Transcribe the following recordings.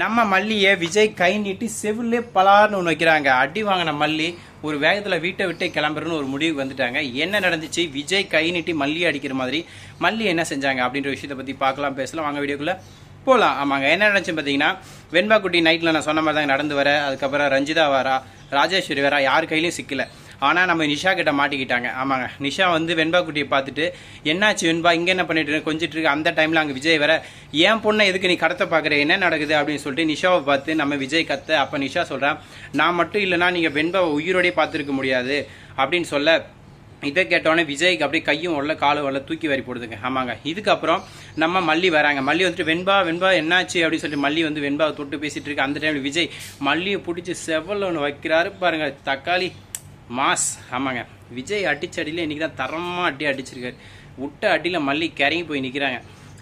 நம்ம மல்லியை விஜய் கை நீட்டி செவிலே பலார்னு ஒன்று வைக்கிறாங்க. அடி வாங்கின மல்லி ஒரு வேகத்தில் வீட்டை விட்டே கிளம்புறன்னு ஒரு முடிவுக்கு வந்துட்டாங்க. என்ன நடந்துச்சு? விஜய் கை நீட்டி மல்லி அடிக்கிற மாதிரி மல்லி என்ன செஞ்சாங்க அப்படின்ற விஷயத்தை பற்றி பார்க்கலாம் பேசலாம். வாங்க வீடியோக்குள்ளே போகலாம் ஆமாங்க என்ன நடந்துச்சு பார்த்தீங்கன்னா வெண்பா குட்டி நைட்டில் நான் சொன்ன மாதிரி தாங்க நடந்து வர. அதுக்கப்புறம் ரஞ்சிதா வாரா ராஜேஸ்வரி வாரா யார் கையிலையும் சிக்கல. ஆனால் நம்ம நிஷா கிட்ட மாட்டிக்கிட்டாங்க. ஆமாங்க. நிஷா வந்து வெண்பா குட்டியை பார்த்துட்டு என்னாச்சு வெண்பா? இங்கே என்ன பண்ணிட்டு கொஞ்சிட்டு இருக்கு? அந்த டைமில் அங்கே விஜய் வர ஏன் பொண்ணை எதுக்கு நீ கடத்த பார்க்குற என்ன நடக்குது? அப்படின்னு சொல்லிட்டு நிஷாவை பார்த்து நம்ம விஜய் கத்த. அப்போ நிஷா சொல்கிறான் நான் மட்டும் இல்லைனா நீங்கள் வெண்பாவை உயிரோடய பார்த்துருக்க முடியாது. அப்படின்னு சொல்ல இதை கேட்டோடனே விஜய்க்கு அப்படியே கையும் உள்ள காலும் உள்ள தூக்கி வாரி போடுதுங்க. ஆமாங்க. இதுக்கப்புறம் நம்ம மல்லி வராங்க. மல்லி வந்துட்டு வெண்பா வெண்பா என்னாச்சு? அப்படின்னு சொல்லிட்டு மல்லி வந்து வெண்பாவை தொட்டு பேசிட்டு இருக்கு. அந்த டைமில் விஜய் மல்லியை பிடிச்சி செவல் ஒன்று வைக்கிறாரு பாருங்க. தக்காளி மாஸ் ஆமாங்க. விஜய் அடிச்ச அடியில் இன்றைக்கி தான் தரமாக அடி அடிச்சிருக்காரு. விட்ட அடியில் மல்லி கரங்கி போய் நிற்கிறாங்க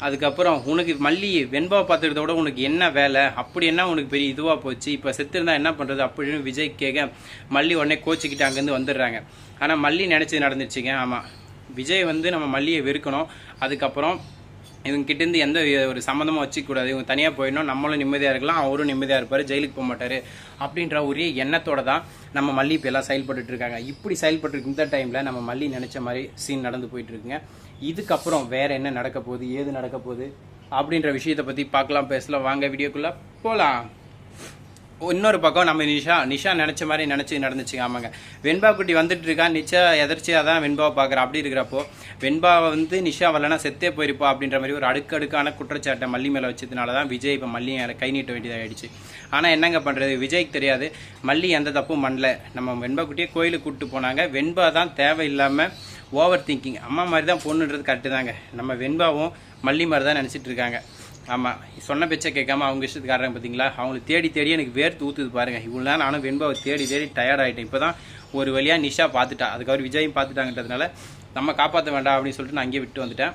அதுக்கப்புறம் உனக்கு மல்லி வெண்பாவை பார்த்துக்கிறத விட உனக்கு என்ன வேலை? அப்படி என்ன உனக்கு பெரிய இதுவாக போச்சு? இப்போ செத்துருந்தா என்ன பண்ணுறது அப்படின்னு விஜய் கேட்க மல்லி உடனே கோச்சிக்கிட்டு அங்கேருந்து வந்துடுறாங்க. ஆனால் மல்லி நினச்சது நடந்துச்சுங்க ஆமாம் விஜய் வந்து நம்ம மல்லியை வெறுக்கணும். அதுக்கப்புறம் இவங்க கிட்டேருந்து எந்த ஒரு சம்மந்தமும் வச்சுக்கூடாது இவங்க தனியாக போயிடணும் நம்மளும் நிம்மதியாக இருக்கலாம் அவரும் நிம்மதியாக இருப்பார் ஜெயிலுக்கு போக மாட்டார் அப்படின்ற ஒரே எண்ணத்தோட தான் நம்ம மல்லி இப்போ எல்லாம் செயல்பட்டு இருக்காங்க இப்படி செயல்பட்டு இருக்க இந்த டைமில் நம்ம மல்லி நினச்ச மாதிரி சீன் நடந்து போயிட்டு இருக்குங்க இதுக்கப்புறம் வேற என்ன நடக்க போகுது ஏது நடக்க போகுது அப்படின்ற விஷயத்தை பற்றி பார்க்கலாம் பேசலாம். வாங்க வீடியோக்குள்ளே போகலாம் இன்னொரு பக்கம் நம்ம நிஷா நிஷா நினச்ச மாதிரி நினச்சி நடந்துச்சுங்க. ஆமாங்க. வெண்பா குட்டி வந்துட்டு இருக்கா? நிச்சா எதர்ச்சியாக தான் வெண்பாவை பார்க்குறா அப்படி இருக்கிறப்போ வெண்பாவை வந்து நிஷா வரலனா செத்தே போயிருப்பா அப்படின்ற மாதிரி ஒரு அடுக்கடுக்கான குற்றச்சாட்டை மல்லி மேலே வச்சதுனால தான் விஜய் இப்போ மல்லி கை நீட்ட வேண்டியதாகிடுச்சு ஆனால் என்னங்க பண்ணுறது விஜய்க்கு தெரியாது. மல்லி எந்த தப்பும் பண்ணல. நம்ம வெண்பா குட்டியே கோயிலுக்கு கூப்பிட்டு போனாங்க. வெண்பா தான் தேவையில்லாமல் ஓவர் திங்கிங் அம்மா மாதிரி தான் பொண்ணுன்றது கரெக்டு தாங்க. நம்ம வெண்பாவும் மல்லி மாதிரி தான் நினச்சிட்டு இருக்காங்க. ஆமாம் சொன்ன பேச்சை கேட்காம அவங்க இஷ்டத்துக்காரங்க பார்த்தீங்களா? அவங்களை தேடி தேடி எனக்கு வேர்த்து ஊற்றுது பாருங்க. இவ்வளோ நேரம் நானும் வெண்பாவை தேடி தேடி டயர்ட் ஆகிட்டேன் இப்போ தான் ஒரு வழியாக நிஷா பார்த்துட்டா. அதுக்கப்புறம் விஜயும் பார்த்துட்டாங்கன்றதுனால நம்ம காப்பாற்ற வேண்டாம் அப்படின்னு சொல்லிட்டு நான் அங்கேயே விட்டு வந்துட்டேன்.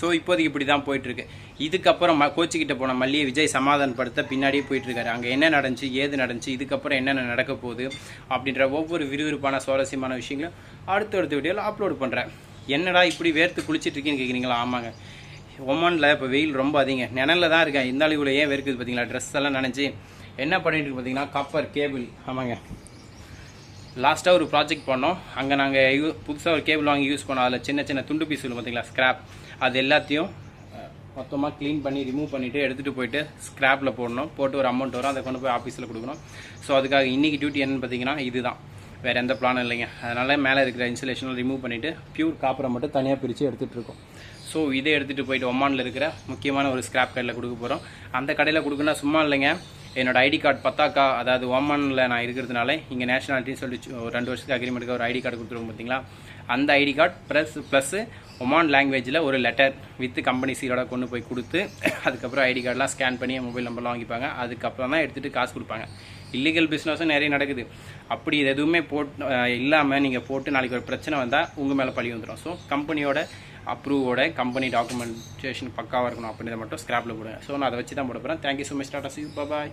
ஸோ இப்போதைக்கு இப்படி தான் போயிட்டுருக்கு. இதுக்கப்புறம் ம கோச்சிக்கிட்ட போன மல்லியை விஜய் சமாதானப்படுத்த பின்னாடியே போயிட்டுருக்காரு. அங்கே என்ன நடந்துச்சு ஏது நடந்துச்சு இதுக்கப்புறம் என்னென்ன நடக்க போகுது அப்படின்ற ஒவ்வொரு விறுவிறுப்பான சுவாரஸ்யமான விஷயங்களும் அடுத்தடுத்த வீடியோவில் அப்லோட் பண்ணுறேன் என்னடா இப்படி வேர்த்து குளிச்சிட்டு இருக்கீங்கன்னு கேட்குறீங்களா ஆமாங்க. உமனில் இப்போ வெயில் ரொம்ப அதிகம். நிழலில் தான் இருக்கேன். இந்த அளவுல ஏன் வெறுக்குது பார்த்தீங்களா ட்ரெஸ் எல்லாம் நினச்சி என்ன பண்ணிட்டு இருக்கு பார்த்தீங்கன்னா கப்பர் கேபிள் ஆமாங்க. லாஸ்ட்டாக ஒரு ப்ராஜெக்ட் பண்ணோம். அங்கே நாங்கள் யூ புதுசாக ஒரு கேபிள் வாங்கி யூஸ் பண்ணோம். அதில் சின்ன சின்ன துண்டு பீஸ் வரும் பார்த்தீங்களா ஸ்க்ராப் அது எல்லாத்தையும் மொத்தமாக க்ளீன் பண்ணி ரிமூவ் பண்ணிவிட்டு எடுத்துகிட்டு போயிட்டு ஸ்க்ராப்பில் போடணும். போட்டு ஒரு அமௌண்ட் வரும். அதை கொண்டு போய் ஆஃபீஸில் கொடுக்கணும். ஸோ அதுக்காக இன்றைக்கி டியூட்டி என்னன்னு பார்த்தீங்கன்னா இதுதான். வேறு எந்த பிளானும் இல்லைங்க. அதனால் மேலே இருக்கிற இன்சுலேஷனை ரிமூவ் பண்ணிவிட்டு ப்யூர் காப்பரை மட்டும் தனியாக பிரித்து எடுத்துகிட்ருக்கோம் ஸோ இதை எடுத்துகிட்டு போயிட்டு ஒமானில் இருக்கிற முக்கியமான ஒரு ஸ்கிராப் கடையில் கொடுக்க போகிறோம் அந்த கடையில் கொடுக்குன்னா சும்மா இல்லைங்க. என்னோட ஐடி கார்டு பத்தாக்கா அதாவது ஒமானில் நான் இருக்கிறதுனால இங்கே நேஷனாலிட்டின்னு சொல்லி ஒரு ரெண்டு வருஷத்துக்கு அக்ரிமெண்ட்டுக்கு ஒரு ஐடி கார்டு கொடுத்துருவோம் பார்த்தீங்களா அந்த ID card plus plus Oman லாங்குவேஜில் ஒரு லெட்டர் வித் கம்பெனி சீரோட கொண்டு போய் கொடுத்து அதுக்கப்புறம் ஐடி கார்டெலாம் ஸ்கேன் பண்ணி மொபைல் நம்பர்லாம் வாங்கிப்பாங்க. அதுக்கப்புறம் தான் எடுத்துகிட்டு காசு கொடுப்பாங்க. இல்லீகல் பிஸ்னஸும் நிறைய நடக்குது. அப்படி இது எதுவுமே போட் இல்லாமல் நீங்கள் போட்டு நாளைக்கு ஒரு பிரச்சனை வந்தால் உங்கள் மேலே பழி வந்துடும் ஸோ கம்பெனியோட அப்ரூவோட கம்பெனி டாக்குமெண்டேஷன் பக்காவாக இருக்கணும் அப்படின்றத மட்டும் ஸ்கிராப்பில் போடுங்க. ஸோ நான் அதை வச்சு தான் போட போகிறேன் thank you so much tata see bye